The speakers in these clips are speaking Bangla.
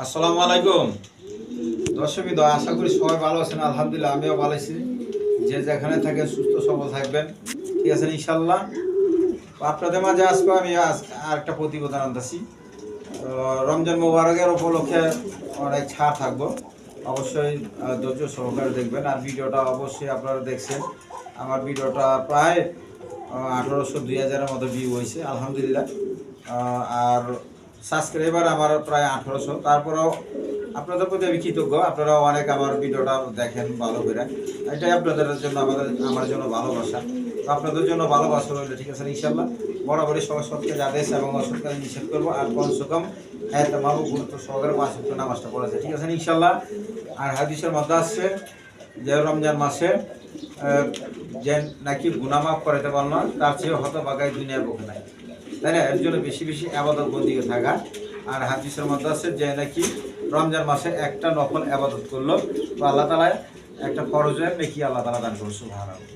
আসসালামু আলাইকুম। দর্শকই তো আশা করি সবাই ভালো আছেন, আলহামদুলিল্লাহ, আমিও ভালো আছি। যে যেখানে থাকেন, সুস্থ সবল থাকবেন। ঠিক আছে ইনশাল্লাহ আপনাদের মাঝে আজকে আমি আজ- আর একটা প্রতিবেদন আনতেছি। রমজান মোবারকের উপলক্ষে অনেক ছাড় থাকব। অবশ্যই ধৈর্য সহকারে দেখবেন। আর ভিডিওটা অবশ্যই আপনারা দেখছেন। আমার ভিডিওটা প্রায় আঠারোশো দুই হাজারের মতো ভিউ হয়েছে, আলহামদুলিল্লাহ। আর সাবস্ক্রাইবার আমার প্রায় আঠারোশো। তারপরেও আপনাদের প্রতি আমি কৃতজ্ঞ। আপনারা অনেক আমার ভিডিওটা দেখেন ভালো করে। এটাই আপনাদের জন্য আমাদের, আমার জন্য ভালোবাসা। তো আপনাদের জন্য ভালোবাসা রইলে, ঠিক আছে ইনশাল্লাহ বরাবরই সবার সত্যকে আদেশ এবং অসৎ কাজে নিষেধ করব। আর কমসে কম হ্যাঁ মামু গুরুত্ব সহকারে পাঁচ নামাজটা পড়েছে ঠিক আছে ইনশাল্লাহ আর হাদিসের মধ্যে আসছে যে রমজান মাসে যে নাকি গুনামাফ করাতে পারল না, তার চেয়ে হতবাগায় দুনিয়ার বুকে নাই। তাই না এর জন্য বেশি বেশি আবাদত বন্দিকে থাকা আর হাদিসের মধ্যে আছে যে নাকি রমজান মাসে একটা নকল আবাদত করল, তো আল্লাহ তালায় একটা ফরজের নাকি আল্লাহ তালা দান করছে সুবহানাল্লাহ।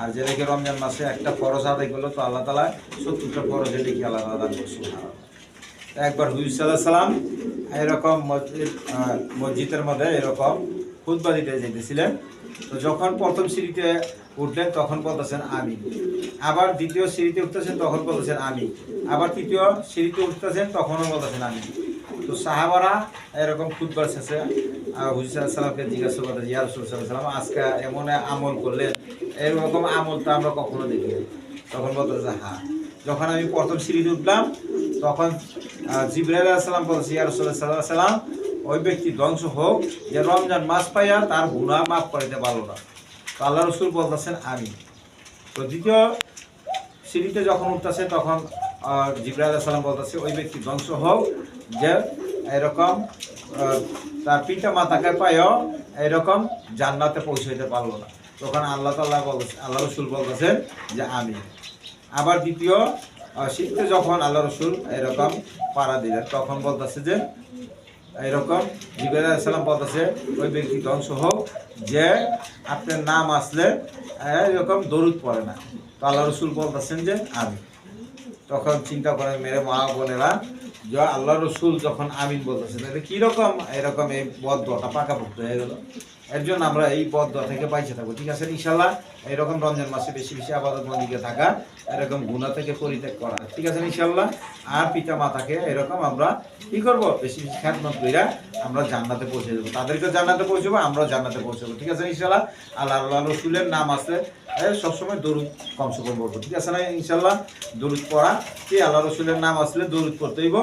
আর যে নাকি রমজান মাসে একটা ফরজ আদায় করল, তো আল্লাহ তালা সত্তরটা ফরজের নাকি আল্লাহ তালা দান করছে সুবহানাল্লাহ। একবার হুজুর সাল্লাহ সাল্লাম এরকম মসজিদ মসজিদের মধ্যে এরকম খুতবা দিতে যেতেছিলেন তো যখন প্রথম সিঁড়িতে উঠলেন, তখন বলতেছেন আমি। আবার দ্বিতীয় সিঁড়িতে উঠতেছেন, তখন বলতেছেন আমি। আবার তৃতীয় সিঁড়িতে উঠতেছেন, তখনও বলতেছেন আমি। তো সাহাবারা এরকম খুতবার শেষে হুজুর সাল্লামকে জিজ্ঞাসা করতে ইয়া রসুল সাল্লাম আজকে এমন আমল করলেন? এরকম আমল তো আমরা কখনো দেখিনি তখন বলতেছে হ্যাঁ যখন আমি প্রথম সিঁড়িতে উঠলাম, তখন জিব্রাইল সাল্লাম বলছে ইয়া সাল্লাহ সাল্লাম ওই ব্যক্তি ধ্বংস হোক, যে রমজান মাস পাইয়া তার গুণা মাফ করিতে পারল না। তো আল্লাহ রসুল বলতেছেন, আমি। তো দ্বিতীয় সিঁড়িতে যখন উঠতেছে, তখন জিব্রাইল সাল্লাম বলতেছে, ওই ব্যক্তি ধ্বংস হোক, যে এরকম তার পিতা মাতাকে পাইও এরকম জান্নাতে পৌঁছাইতে পারল না। তখন আল্লাহ তাল্লাহ বলতেছে, আল্লাহ রসুল বলতেছেন যে, আমি। আবার দ্বিতীয় শীতে যখন আল্লাহ রসুল এরকম পাড়া দিলেন, তখন বলতেছে যে এরকম জিবের সালাম বলতেছে, ওই ব্যক্তি ধ্বংস হোক যে আপনার নাম আসলে এরকম দরুদ পড়ে না। তো আল্লাহ রসুল বলতেছেন যে আমি তখন চিন্তা করেন, মেরে মা বোনেরা, যে আল্লাহ রসুল যখন আমিন বলতেছে এটা কীরকম এরকম এই বদ্ধটা পাকাপোক্ত হয়ে গেল? এর জন্য আমরা এই পদ থেকে পাইছে থাকব, ঠিক আছে? ইনশাল্লাহ এরকম রমজান মাসে বেশি বেশি আবাদত বন্দিকে থাকা, এরকম গুণা থেকে পরিত্যাগ করা, ঠিক আছে ইনশাল্লাহ আর পিতা মাতাকে এরকম আমরা কি করব? বেশি বেশি খ্যাতমত কইরা আমরা জান্নাতে পৌঁছে যাব। তাদেরকে জান্নাতে পৌঁছবো, আমরাও জান্নাতে পৌঁছবো, ঠিক আছে ইনশাল্লাহ আল্লাহ আল্লাহ রসুলের নাম আছে সবসময় দরুদ কমসে কম পড়ব, ঠিক আছে না ইনশাল্লাহ দরুদ পড়া, কি আল্লাহ রসুলের নাম আসলে দরুদ পড়তে হইব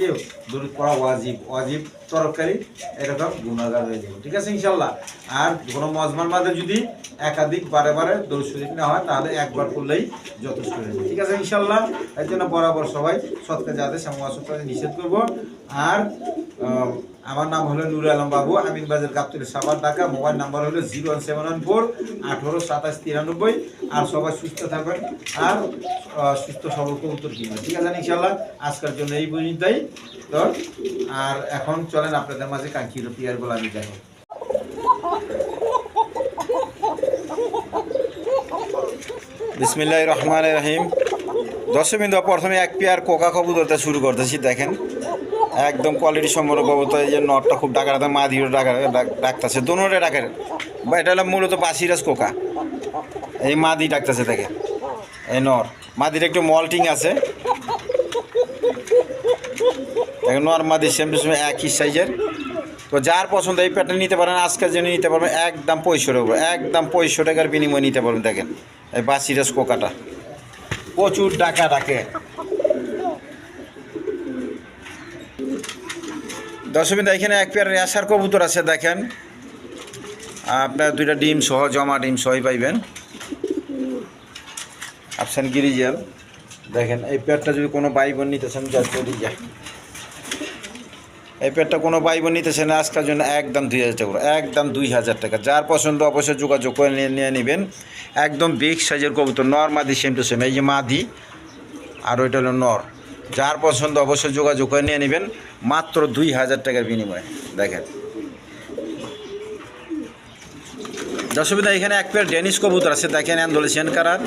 কি? দূর করা ওয়াজিব। ওয়াজিব তরকারি এরকম গুণাগার হয়ে যাবে। ঠিক আছে ইনশাল্লাহ আর কোনো মজমার মাঝে যদি একাধিক বারে বারে দৌড় শরীফ না হয়, তাহলে একবার করলেই যথেষ্ট হয়ে যাবে। ঠিক আছে ইনশাল্লাহ এর জন্য বরাবর সবাই যাতে এবং অসৎ নিষেধ করব। আর আমার নাম হলো নুর আলম বাবু, আমিন বাজার গাবতুল সাবার ঢাকা। মোবাইল নাম্বার হলো zero one seven one four আঠেরো সাতাশ তিরানব্বই। আর সবাই সুস্থ থাকবেন আর সুস্থ সবল উত্তর কিনবেন। ঠিক আছে ইনশাল্লাহ আজকের জন্য এই পর্যন্তই। তো, আর এখন চলেন আপনাদের মাঝে কাঙ্ক্ষিত পিয়ারগুলো আমি দেখো বিসমিল্লাহ রহমান রহিম। দশমিন প্রথমে এক পেয়ার কোকা কবুতরটা শুরু করতেছি, দেখেন। একদম কোয়ালিটি সম্পন্ন কবুতর, এই যে নটটা খুব ডাকার দিয়ে ডাকার ডাকতেছে দোনোটা ডাকের। এটা হলো মূলত পাশিরাজ কোকা। এই মাদি ডাকতেছে দেখে এই নর। মাদির একটু মল্টিং আছে। নর মাদি সেম একই সাইজের তো যার পছন্দ এই প্যাটার্ন নিতে পারেন আজকের জন্য নিতে পারবেন একদম পঁয়ষট্টি টাকা একদম পঁয়ষট্টি টাকার বিনিময়ে নিতে পারবেন দেখেন, এই বাসিরাজ কোকাটা। প্রচুর টাকা ডাকে দশমিনটা এখানে এক পেয়ার রেশার কবুতর আছে, দেখেন। আপনার দুইটা ডিম সহ, জমা ডিম সহই পাইবেন। আপসান গিরিজাল দেখেন, এই পেয়ারটা যদি কোনো বাই বোন নিতেছেন যা এই পেয়ারটা কোনো বাই বোন নিতেছেন, আজকের জন্য একদম দুই হাজার টাকা একদম দুই হাজার টাকা। যার পছন্দ অবশ্যই যোগাযোগ করে নিয়ে নিয়ে নেবেন। একদম বিগ সাইজের কবুতর, নর, মাদি সেম টু সেম এই যে মাদি, আর ওইটা হলো নর। যার পছন্দ অবশ্যই যোগাযোগ করে নিয়ে নেবেন, মাত্র দুই হাজার টাকার বিনিময়ে। দেখেন। দশবিদা এখানে এক পেয়ার ডেনিস কবুতর আছে। দেখেন অ্যান্ডোলেশিয়ান কারার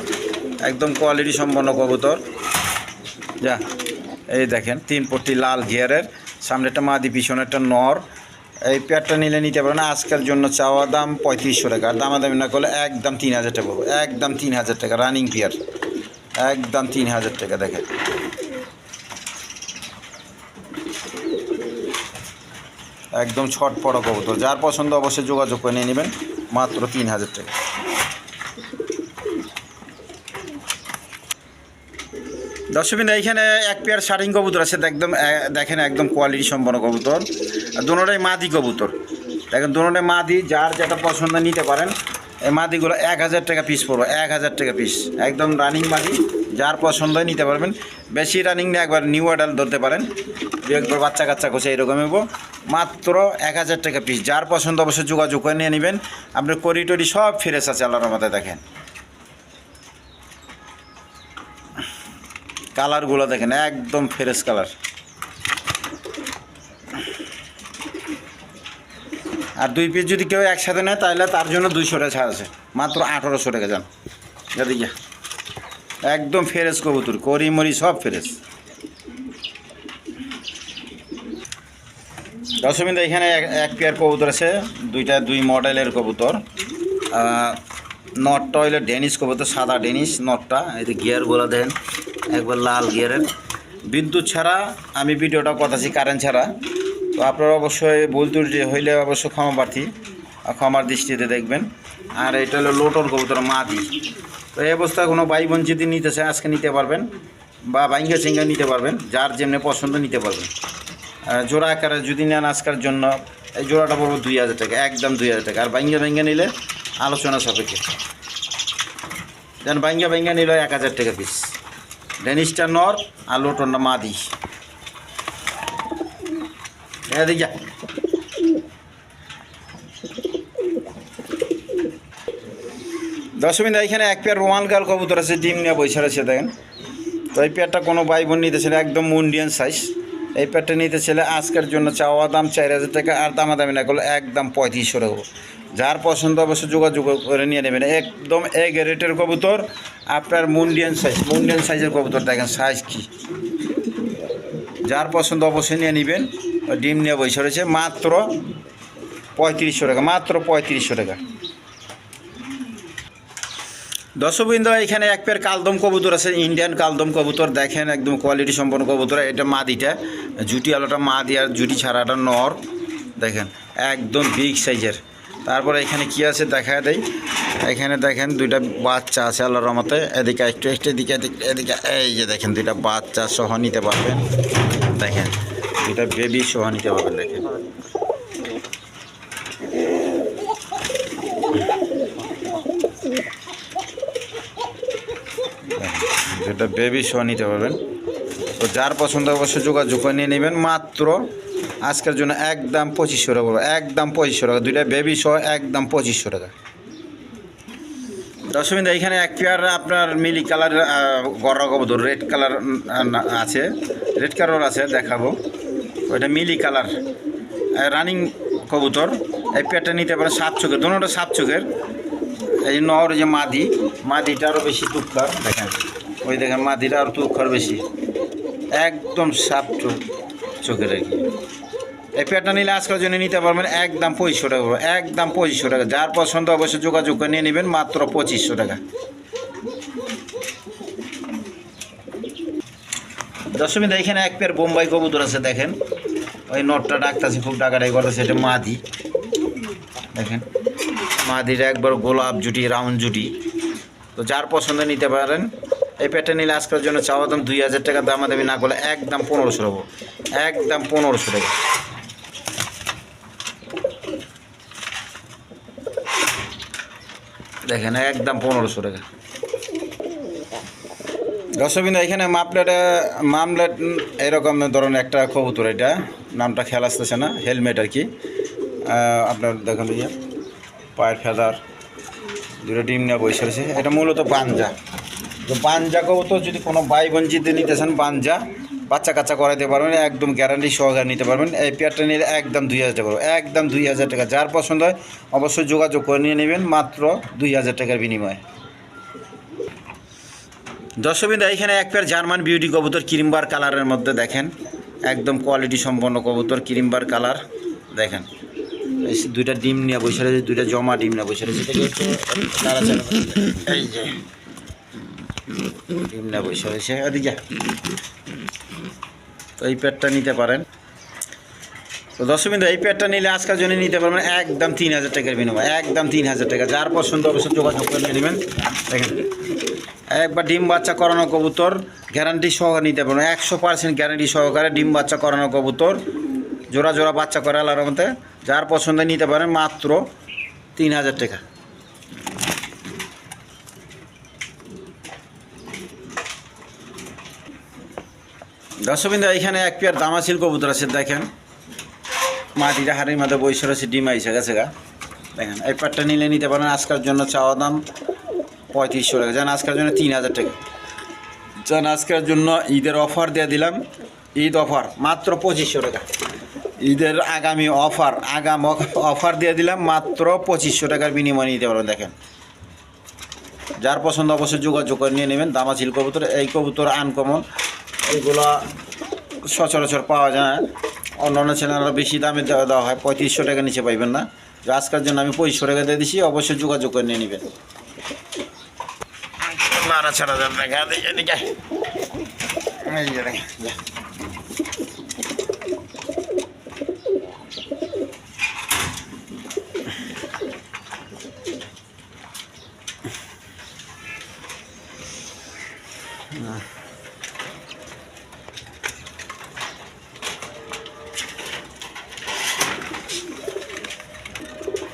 একদম কোয়ালিটি সম্পন্ন কবুতর। যা, এই দেখেন, তিন পট্টি লাল গিয়ারের সামনে একটা মাদি পিছনে একটা নর। এই পেয়ারটা নিলে নিতে পারেন আজকের জন্য চাওয়া দাম পঁয়ত্রিশশো টাকা। আর দামাদামি না করলে একদম তিন হাজার টাকা একদম তিন হাজার টাকা রানিং পেয়ার একদম তিন হাজার টাকা, দেখেন। একদম ছট পড়া কবুতর। যার পছন্দ অবশ্যই যোগাযোগ করে নিয়ে নেবেন, মাত্র তিন হাজার টাকা। দর্শকবিন্দু এইখানে এক পেয়ার শার্টিং কবুতর আছে। একদম দেখেন একদম কোয়ালিটি সম্পন্ন কবুতর। আর দুটোটাই মাদি কবুতর। দেখেন, দুটোটাই মাদি, যার যেটা পছন্দ নিতে পারেন, এই মাদিগুলো এক হাজার টাকা পিস পড়বে, এক হাজার টাকা পিস একদম রানিং মাদি, যার পছন্দ নিতে পারবেন। বেশি রানিং নিয়ে একবার নিউ অ্যাডাল ধরতে পারেন। দু একবার বাচ্চা কাচ্চা করছে এরকম হব মাত্র এক হাজার টাকা পিস যার পছন্দ অবশ্যই যোগাযোগ করে নিয়ে নেবেন। আপনার করিটরি সব ফ্রেশ আছে আল্লাহর মধ্যে দেখেন। কালারগুলো দেখেন, একদম ফ্রেশ কালার। আর দুই পিস যদি কেউ একসাথে নেয়, তাহলে তার জন্য দুইশো টাকা ছাড় আছে। মাত্র আঠারোশো টাকা যান একদম ফ্রেশ কবুতর করি মরি সব ফ্রেশ দশমিন এখানে এক- পেয়ার কবুতর আছে। দুইটা দুই মডেলের কবুতর। নটটা হইল ডেনিস কবুতর, সাদা ডেনিস নটটা যে গিয়ারগুলো দেন একবার লাল গিয়ারের বিদ্যুৎ ছাড়া আমি ভিডিওটা কথাছি কারেন্ট ছাড়া। তো আপনারা অবশ্যই ভুল ত্রুটি হইলে অবশ্যই ক্ষমা প্রার্থী, ক্ষমার দৃষ্টিতে দেখবেন। আর এটা হলো লোটন কবুতর, মাদি। তো এই অবস্থায় কোনো ভাই বোন যদি নিতে চায়, আজকে নিতে পারবেন। বা বাইঙ্গা চিঙ্গা নিতে পারবেন, যার যেমনি পছন্দ নিতে পারবেন। জোড়া আকারে যদি নেন আজকের জন্য, এই জোড়াটা পড়ব দুই হাজার টাকা, একদম দুই হাজার টাকা। আর বাইঙ্গা বাইঙ্গা নিলে আলোচনা সাপেক্ষে। দেন বাইঙ্গা বাইঙ্গা নিল এক হাজার টাকা পিস ডেনিসটা নর আর লোটনটা মাদি। এদিক যা। দশমিন এখানে এক পেয়ার রোমান গাল কবুতর আছে, ডিম নিয়ে বৈশা আছে দেখেন। তো এই পেয়ারটা কোনো ভাই বোন নিতে ছিল একদম মুন্ডিয়ান সাইজ এই পেয়ারটা নিতে ছিল আজকের জন্য চাওয়া দাম চার হাজার টাকা আর দামাদামি না করলে একদম পঁয়ত্রিশশো টাকা। যার পছন্দ অবশ্য যোগাযোগ করে নিয়ে নেবেন। একদম এক রেটের কবুতর, আপনার মুন্ডিয়ান সাইজ মুন্ডিয়ান সাইজের কবুতর দেখেন সাইজ কি। যার পছন্দ অবশ্যই নিয়ে নেবেন। ডিম নিয়ে বসে রয়েছে, মাত্র পঁয়ত্রিশশো টাকা, মাত্র পঁয়ত্রিশশো টাকা। দর্শকবৃন্দ, এখানে এক পেয়ার কালদম কবুতর আছে ইন্ডিয়ান কালদম কবুতর। দেখেন একদম কোয়ালিটি সম্পন্ন কবুতর, এটা মাদিটা জুটি আলোটা মাদি আর জুটি ছাড়াটা নর। দেখেন, একদম বিগ সাইজের তারপরে এখানে কি আছে দেখা দেয় এখানে দেখেন দুইটা বাচ্চা আছে আল্লাহর রহমতে। এদিকে একটু একটু এদিকে এদিকে এই যে দেখেন দুইটা বাচ্চা সহ নিতে পারবেন। দেখেন, দুইটা বেবি সহ নিতে পারবেন, দেখেন। যেটা বেবি শো নিতে পারবেন। তো যার পছন্দ অবশ্যই যোগাযোগ করে নিয়ে নেবেন। মাত্র আজকের জন্য একদম পঁচিশশো টাকা পড়বে একদম পঁচিশশো টাকা। দুইটা বেবি শো একদম পঁচিশশো টাকা। দশমিন এখানে এক পেয়ার আপনার মিলি কালার গররা কবুতর রেড কালার আছে। রেড কালার আছে, দেখাবো। ওইটা মিলি কালার রানিং কবুতর। এই পেয়ারটা নিতে পারে সাত চোখের। দুটোটা সাত চোখের। এই নর যে মাদি, মাদিটা আরও বেশি তুক্ষার দেখেন। ওই দেখেন মাদিটা আরও তুক্ষার বেশি। একদম সাপ চোখ আর এই পেয়ারটা নিলে আজকের জন্য নিতে পারবেন একদম পঁচিশশো টাকা। একদম পঁচিশশো টাকা। যার পছন্দ অবশ্যই যোগাযোগ করে নিয়ে নেবেন, মাত্র পঁচিশশো টাকা। দশমী এখানে এক পেয়ার বোম্বাই কবুতর আছে, দেখেন। ওই নটটা ডাকতেছে, খুব ডাকাটাই করতেছে, এটা মাদি। দেখেন মাদিরা একবার গোলাপ জুটি, রাউন্ড জুটি। তো যার পছন্দ নিতে পারেন এই প্যাটটা নিলে আজকের জন্য চাওয়া দাম দুই হাজার টাকা দামা দামি না করলে একদম পনেরোশো টাকা একদম পনেরোশো টাকা দেখেন একদম পনেরোশো টাকা। দর্শকবিন্দু এখানে মাপলেটে মামলেট এরকম ধরনের একটা কবুতর এটা। নামটা খেয়াল আসতেছে না, হেলমেট আর কি। আপনার দেখেন পায়ের ফেদার, দুটো ডিম নিয়ে বসে রয়েছে। এটা মূলত তো বাঞ্জা কবুতর যদি কোনো ভাই বোন যদি নিতে চান, বাঞ্জা, বাচ্চা কাচ্চা করাইতে পারবেন, একদম গ্যারান্টি সহকারে নিতে পারবেন। এই পেয়ারটা নিলে একদম দুই হাজার টাকা, একদম দুই হাজার টাকা। যার পছন্দ হয় অবশ্যই যোগাযোগ করে নিয়ে নেবেন, মাত্র দুই হাজার টাকার বিনিময়ে। দর্শকবিন্দু, এইখানে এক পেয়ার জার্মান বিউটি কবুতর ক্রিমবার কালারের মধ্যে দেখেন। একদম কোয়ালিটি সম্পন্ন কবুতর ক্রিমবার কালার দেখেন। দুইটা ডিম নিয়ে বসে রয়েছে, দুইটা জমা ডিম নিয়ে বসে রয়েছে। এই যে। ডিম নিয়ে বসে রয়েছে ওদিকে। তো এই প্যাডটা নিতে পারেন। তো দশমিন এই প্যাডটা নিলে আজকের জন্য নিতে পারবেন একদম তিন হাজার টাকার বিনিময়, একদম তিন হাজার টাকা। যার পছন্দ অবশ্যই যোগাযোগ করে নেবেন। দেখেন, একবার ডিম বাচ্চা করানো কবুতর গ্যারান্টি সহকারে নিতে পারবেন। একশো পার্সেন্ট গ্যারান্টি সহকারে ডিম বাচ্চা করানো কবুতর, জোড়া জোড়া বাচ্চা করে আল্লাহর মতে যার পছন্দ নিতে পারেন মাত্র তিন হাজার টাকা। দর্শকবিন্দু এখানে এক পেয়ার দামাশিল কবুতর আছে, দেখেন। মাটিটা হাড়ির মাথায় বৈশাখ আছে ডিম আইসে গেছে গা। দেখেন এই পেয়ারটা নিলে নিতে পারেন, আজকের জন্য চাওয়া দাম পঁয়ত্রিশশো টাকা। যেন আজকের জন্য তিন হাজার টাকা। যেন আজকের জন্য ঈদের অফার দিয়ে দিলাম। ঈদ অফার, মাত্র পঁচিশশো টাকা। ঈদের আগামী অফার, আগাম অফার দিয়ে দিলাম, মাত্র পঁচিশশো টাকার বিনিময়ে নিতে পারবেন, দেখেন। যার পছন্দ অবশ্যই যোগাযোগ করে নিয়ে নেবেন দামাচিল কবুতর, এই কবুতর আনকমন এইগুলো সচরাচর পাওয়া যায়। অন্য অন্য চ্যানেলরা বেশি দামে দেওয়া হয়। পঁয়ত্রিশশো টাকা নিচে পাইবেন না। আজকের জন্য আমি পঁচিশশো টাকা দিয়ে দিছি। অবশ্যই যোগাযোগ করে নিয়ে নেবেন। নাড়া ছাড়া যাবে দেখা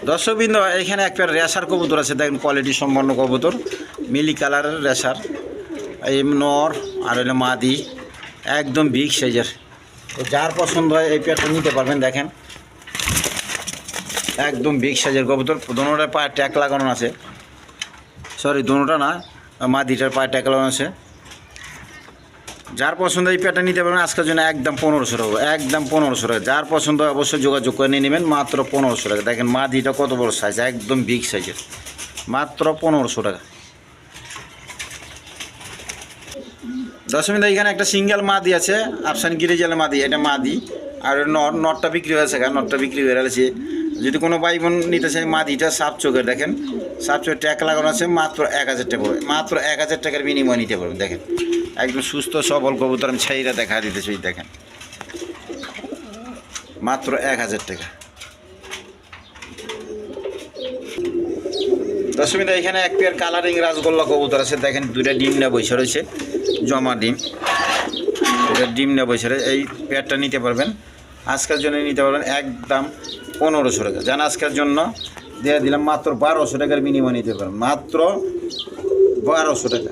দর্শকবৃন্দ, এখানে একটা রেশার কবুতর আছে, দেখেন কোয়ালিটি সম্পন্ন কবুতর। মিলি কালারের রেশার এই নর, আর হলো মাদি, একদম বিগ সাইজের তো যার পছন্দ হয় এই পেয়ারটা নিতে পারবেন, দেখেন। একদম বিগ সাইজের কবুতর দোনোটার পায়ে ট্যাক লাগানো আছে। সরি দোনোটা না, মাদিটার পায়ে ট্যাক লাগানো আছে। যার পছন্দ এই পেয়ারটা নিতে পারবেন, আজকের জন্য একদম পনেরোশো টাকা একদম পনেরোশো টাকা। যার পছন্দ অবশ্যই যোগাযোগ করে নিয়ে নেবেন, মাত্র পনেরোশো টাকা। দেখেন মাদিটা কত বড় সাইজ একদম বিগ সাইজের মাত্র পনেরোশো টাকা। দশমিন এখানে একটা সিঙ্গেল মাদি আছে, আফসান গিরিজাল মাদি, এটা মাদি। আর নট নটটা বিক্রি হয়েছে নটটা বিক্রি হয়ে গেছে। যদি কোনো ভাই বোন নিতে চাই মাদিটা সাপ চোখের, দেখেন? সাপ চোখের ট্যাক লাগানো আছে, মাত্র এক হাজার টাকা মাত্র এক হাজার টাকার বিনিময় নিতে পারবেন, দেখেন? একদম সুস্থ, সবল কবুতর, আমি ছাইরা দেখা দিতে চাই দেখেন। মাত্র এক হাজার টাকা। দশমিতা এখানে এক পেয়ার কালারিং রাজগোল্লা কবুতর আছে, দেখেন, দুইটা ডিম না বসে রয়েছে, জমা ডিম। ডিম না রয়েছে, এই পেয়ারটা নিতে পারবেন, আজকের জন্য নিতে পারবেন, একদম পনেরোশো টাকা। জান, আজকের জন্য দিয়ে দিলাম মাত্র বারোশো টাকার বিনিময় নিতে পারেন। মাত্র বারোশো টাকা।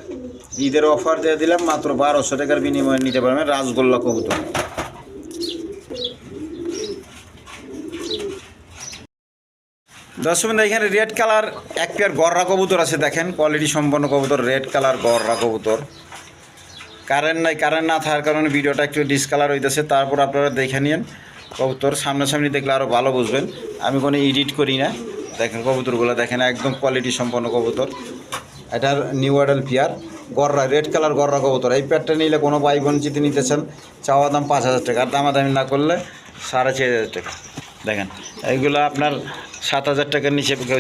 ঈদের অফার দিয়ে দিলাম মাত্র বারোশো টাকার বিনিময়ে নিতে পারবেন রাজগোল্লা কবুতর। দর্শক এখানে রেড কালার এক পেয়ার গররা কবুতর আছে, দেখেন কোয়ালিটি সম্পন্ন কবুতর, রেড কালার গররা কবুতর। কারেন্ট নাই, কারেন্ট না থাকার কারণে ভিডিওটা একটু ডিসকালার হইতেছে, তারপর আপনারা দেখে নিন। কবুতর সামনাসামনি দেখলে আরও ভালো বুঝবেন। আমি কোনো এডিট করি না। দেখেন কবুতরগুলো দেখেন, একদম কোয়ালিটি সম্পন্ন কবুতর। এটার নিউ আডাল পেয়ার গররা রেড কালার গররা কবুতর। এই পেয়ারটা নিলে কোনো ভাই বোন যদি নিতে চান, চাওয়া দাম পাঁচ হাজার টাকা। আর দামাদামি না করলে সাড়ে চার হাজার টাকা। দেখেন, এইগুলো আপনার সাত হাজার টাকার নিচে কেউ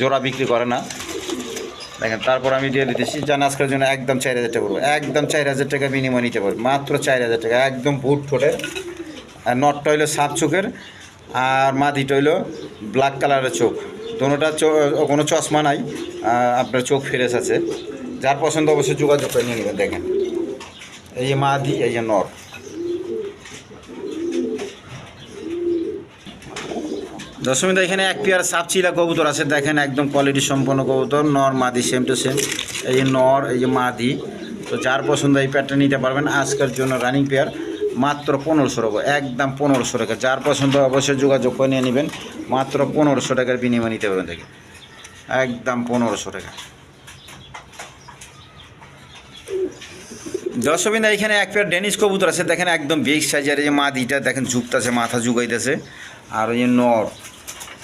জোড়া বিক্রি করে না। দেখেন, তারপর আমি দিয়ে দিতেছি, জান আজকের জন্য একদম চার হাজার টাকা একদম চার হাজার টাকা বিনিময় নিতে পারবে। মাত্র চার হাজার টাকা, একদম ঠোঁটের আর নটটা হইল সাপ চোখের আর মাটিটা হইল ব্ল্যাক কালারের চোখ। দোনোটা কোনো চশমা নাই আপনার চোখ ফ্রেশ আছে। যার পছন্দ অবশ্যই যোগাযোগ করে নিয়ে নেবেন, দেখেন। এই যে মাদি, এই যে নর দশমিতা এখানে এক পেয়ার সাপচিলা কবুতর আছে, দেখেন একদম কোয়ালিটি সম্পন্ন কবুতর, নর, মাদি সেম টু সেম এই যে নর, এই যে মাদি, তো যার পছন্দ এই পেয়ারটা নিতে পারবেন। আজকের জন্য রানিং পেয়ার মাত্র পনেরোশো টাকা, একদম পনেরোশো টাকা। যার পছন্দ অবশ্যই যোগাযোগ করে নিয়ে নেবেন। মাত্র পনেরোশো টাকার বিনিময় নিতে পারবেন দেখেন একদম পনেরোশো টাকা। দর্শবিন্দা এখানে এক পেয়ার ডেনিস কবুতর আছে। দেখেন একদম বিগ সাইজের যে মাদিটা, দেখেন ঝুঁকতেছে, মাথা ঝুঁকাইতেছে। আর ওই যে নর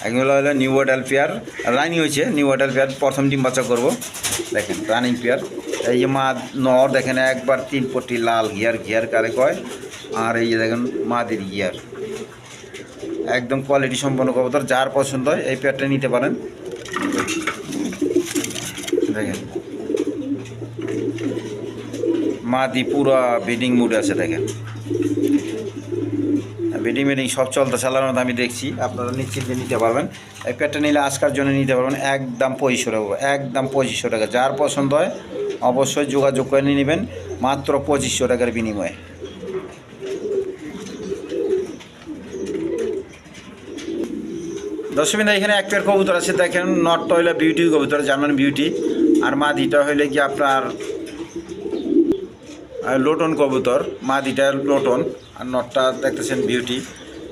এগুলো হলো নিউ ওয়াটাল পেয়ার রানি হয়েছে নিউ ওয়াটাল পেয়ার প্রথম ডিম বাচ্চা করব। দেখেন রানিং পেয়ার এই যে মা নর, দেখেন একবার তিন পট্টি লাল, ঘিয়ার ঘিয়ার কারে কয়? আর এই যে দেখেন মাদির ইয়ার একদম কোয়ালিটি সম্পন্ন কবুতর, যার পছন্দ হয় এই পেয়ারটা নিতে পারেন। দেখেন। মাদি পুরা বিডিং মুডে আছে, দেখেন। বিডিং মিডিং সব চলতে মধ্যে আমি দেখছি, আপনারা নিশ্চিন্তে নিতে পারবেন। এই পেয়ারটা নিলে আজকার জন্য নিতে পারবেন একদম পঁচিশশো টাকা। একদম পঁচিশশো টাকা। যার পছন্দ হয় অবশ্যই যোগাযোগ করে নিয়ে নেবেন, মাত্র পঁচিশশো টাকার বিনিময়ে। দশমিন এখানে এক পেয়ার কবুতর আছে, দেখেন নটটা হইলে বিউটি কবুতর জার্মান বিউটি আর মাদিটা হইলে কি আপনার লোটন কবুতর। মাদিটা লোটন, আর নটটা দেখতেছেন বিউটি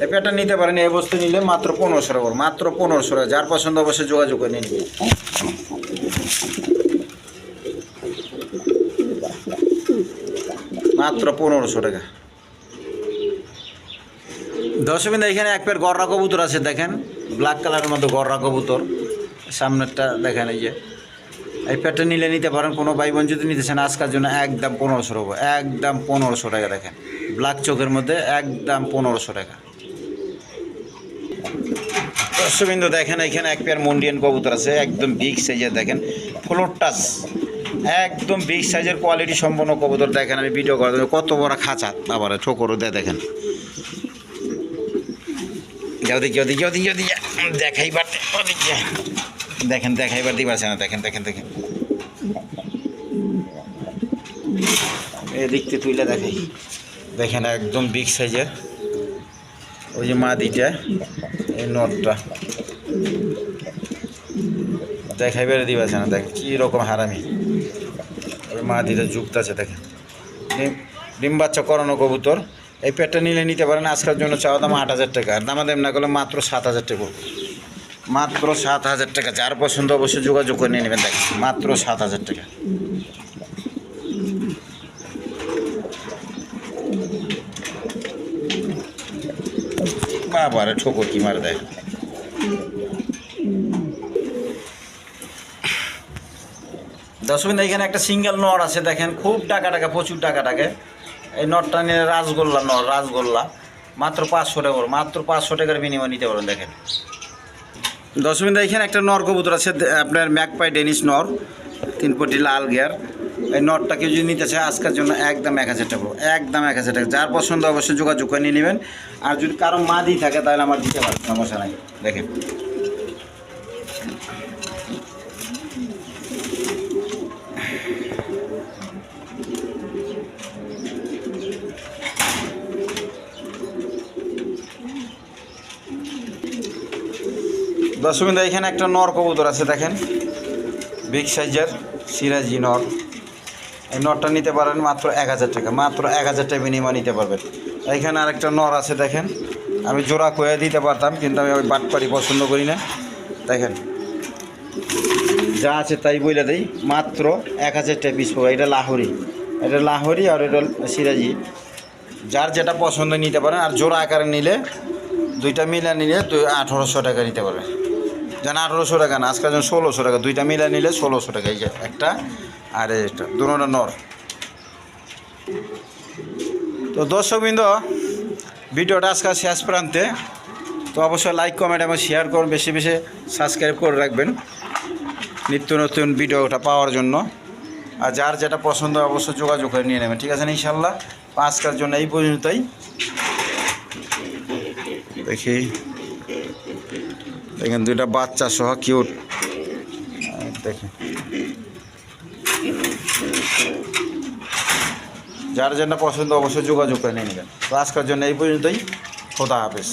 এই পেয়ারটা নিতে পারেন, এই বস্তু নিলে মাত্র পনেরোশো টাকা, মাত্র পনেরোশো টাকা। যার পছন্দ অবশ্যই যোগাযোগ করে নিন। মাত্র পনেরোশো টাকা। দশমিন এখানে এক পেয়ার গররা কবুতর আছে, দেখেন। ব্ল্যাক কালারের মধ্যে গররা কবুতর। সামনেরটা দেখেন এই যে। এই পেয়ারটা নিলে নিতে পারেন, কোনো ভাই বোন যদি নিতে চান, আজকের জন্য একদম পনেরোশো টাকা একদম পনেরোশো টাকা দেখেন। ব্ল্যাক চোখের মধ্যে একদম পনেরোশো টাকা। দর্শকবিন্দু, দেখেন এখানে এক পেয়ার মন্ডিয়ান কবুতর আছে, একদম বিগ সাইজের দেখেন। ফ্লোর টাচ একদম বিগ সাইজের কোয়ালিটি সম্পন্ন কবুতর, দেখেন আমি ভিডিও করে কত বড় খাঁচা আবার ঠোকরও দেয়, দেখেন। যাও দেখি, ওদিকে ওদিকে ওদিকে। দেখাই পারতে ওদিকে। দেখেন, দেখাই পারতে পারছে না, দেখেন দেখেন দেখেন। এদিকতে তুইলে দেখাই। দেখেন একদম বিগ সাইজের ওই যে মাদিটা এই নটটা। দেখাই বেড়ে দিবাছে না দেখেন কী রকম হারামি। ওই মাদিটা যুক্ত আছে, দেখেন। ডিম বাচ্চা করানো কবুতর। এই পেটটা নিলে নিতে পারেন, আজকের জন্য চাওয়া দাম আট হাজার টাকা। আর দামাদাম না করলে মাত্র সাত হাজার টাকা। মাত্র সাত হাজার টাকা। যার পছন্দ অবশ্যই যোগাযোগ করে নিয়ে নেবেন, দেখেন। মাত্র সাত হাজার টাকা। বাবারে ঠোকর কি মার দেয় দশমিন এখানে একটা সিঙ্গেল নট আছে, দেখেন। খুব টাকা টাকা, প্রচুর টাকা টাকা। এই নটটা নিয়ে রাসগোল্লা নট রাসগোল্লা। মাত্র পাঁচশো টাকা মাত্র পাঁচশো টাকার বিনিময় নিতে পারেন দেখেন। দশমিন এখানে একটা নর কবুতর আছে আপনার ম্যাকপাই ডেনিস নর, তিন কোটি লাল গিয়ার। এই নটটা কেউ যদি নিতে চায়, আজকের জন্য একদম এক হাজার টাকা। একদম এক হাজার টাকা। যার পছন্দ, অবশ্যই যোগাযোগ করে নিয়ে নেবেন। আর যদি কারও মাদি থাকে, তাহলে আমার দিতে পারেন সমস্যা নাই, দেখেন। দশমিন এখানে একটা নর কবুতর আছে, দেখেন। বিগ সাইজের সিরাজি নর। এই নরটা নিতে পারেন মাত্র এক হাজার টাকা, মাত্র এক হাজার টাকা বিনিময় নিতে পারবেন। এখানে আরেকটা নর আছে, দেখেন। আমি জোড়া কয়ে দিতে পারতাম, কিন্তু আমি ওই বাটপাড়ি পছন্দ করি না। দেখেন। যা আছে তাই বলে দেই, মাত্র এক হাজার টাকা পিস পাবো এটা লাহোরি। এটা লাহোরি আর এটা সিরাজি। যার যেটা পছন্দ নিতে পারেন, আর জোড়া আকারে নিলে, দুইটা মিলা নিলে দুই আঠারোশো টাকা নিতে পারবে যেন আঠারোশো টাকা না, আজকাল যেন ষোলোশো টাকা, দুইটা মিলা নিলে ষোলোশো টাকা, এই যে একটা আর এটা দুটোটা নর। তো দর্শকবৃন্দ, ভিডিওটা আজকাল শেষ প্রান্তে, তো অবশ্যই লাইক কমেন্ট এবং শেয়ার করুন, বেশি বেশি সাবস্ক্রাইব করে রাখবেন নিত্য নতুন ভিডিওটা পাওয়ার জন্য। আর যার যেটা পছন্দ অবশ্যই যোগাযোগ করে নিয়ে নেবেন, ঠিক আছে ইনশাল্লাহ আজকের জন্য এই পর্যন্তই। দেখি। দেখেন দুইটা বাচ্চা সহ কিউট। দেখেন। যার যেটা পছন্দ অবশ্যই যোগাযোগ করে নিয়ে নেবেন। তো আজকের জন্য এই পর্যন্তই। খোদা হাফেজ।